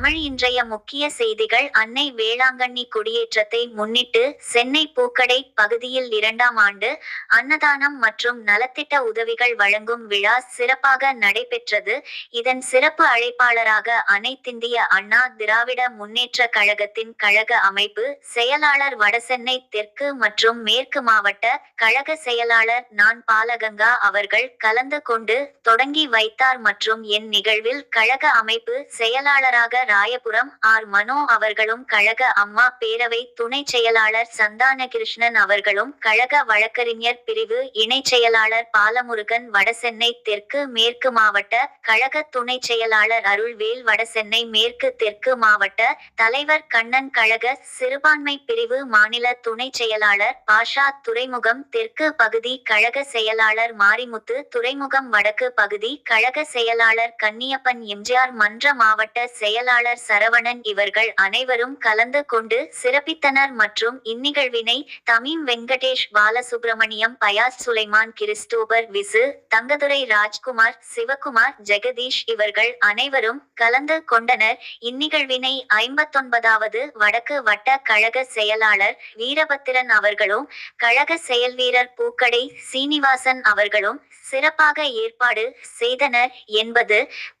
தமிழ் இன்றைய முக்கிய செய்திகள். அன்னை வேளாங்கண்ணி குடியேற்றத்தை முன்னிட்டு சென்னை பூக்கடை பகுதியில் இரண்டாம் ஆண்டு அன்னதானம் மற்றும் நலத்திட்ட உதவிகள் வழங்கும் விழா சிறப்பாக நடைபெற்றது. இதன் சிறப்பு அழைப்பாளராக அனைத்திந்திய அண்ணா திராவிட முன்னேற்ற கழகத்தின் கழக அமைப்பு செயலாளர் வடசென்னை தெற்கு மற்றும் மேற்கு மாவட்ட கழக செயலாளர் நான் பாலகங்கா அவர்கள் கலந்து கொண்டு தொடங்கி வைத்தார் மற்றும் என் நிகழ்வில் கழக அமைப்பு செயலாளராக ராயபுரம் ஆர் மனோ அவர்களும் கழக அம்மா பேரவை துணை செயலாளர் சந்தானகிருஷ்ணன் அவர்களும் கழக வழக்கறிஞர் பிரிவு இணை செயலாளர் பாலமுருகன் வடசென்னை தெற்கு மேற்கு மாவட்ட கழக துணை செயலாளர் அருள்வேல் வடசென்னை மேற்கு தெற்கு மாவட்ட தலைவர் கண்ணன் கழக சிறுபான்மை பிரிவு மாநில துணை செயலாளர் பாஷா துறைமுகம் தெற்கு பகுதி கழக செயலாளர் மாரிமுத்து துறைமுகம் வடக்கு பகுதி கழக செயலாளர் கன்னியப்பன் எம்ஜிஆர் மன்ற மாவட்ட செயலாளர் பொருளாளர் சரவணன் இவர்கள் அனைவரும் கலந்து கொண்டு சிறப்பித்தனர் மற்றும் இந்நிகழ்வினை தமிம் வெங்கடேஷ் பாலசுப்ரமணியம் பயாஸ் சுலைமான் கிறிஸ்டோபர் விசு தங்கதுரை ராஜ்குமார் சிவகுமார் ஜெகதீஷ் இவர்கள் அனைவரும் கலந்து கொண்டனர். இந்நிகழ்வினை ஐம்பத்தொன்பதாவது வடக்கு வட்ட கழக செயலாளர் வீரபத்திரன் அவர்களும் கழக செயல்வீரர் பூக்கடை சீனிவாசன் அவர்களும் சிறப்பாக ஏற்பாடு செய்தனர் என்பது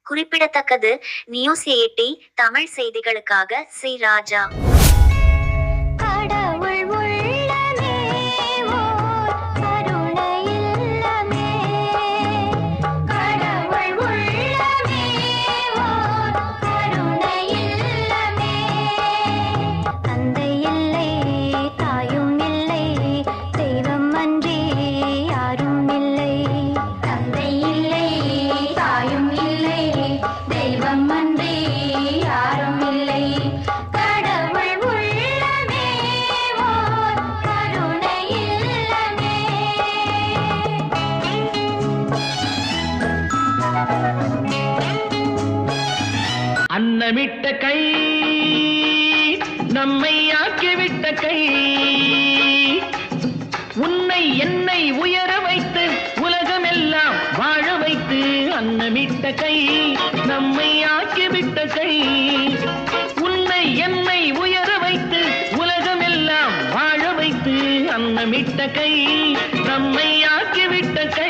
குறிப்பிடத்தக்கது. நியூஸ் எயிட்டி தமிழ் செய்திகளுக்காக சி ராஜா. அன்னமிட்ட கை நம்மை ஆக்கிவிட்ட கை. உன்னை என்னை உயர வைத்து உலகமெல்லாம் வாழ வைத்து அன்னமிட்ட கை நம்மை ஆக்கிவிட்ட கை. உன்னை என்னை உயர வைத்து உலகமெல்லாம் வாழ வைத்து அன்னமிட்ட கை நம்மை ஆக்கிவிட்ட கை.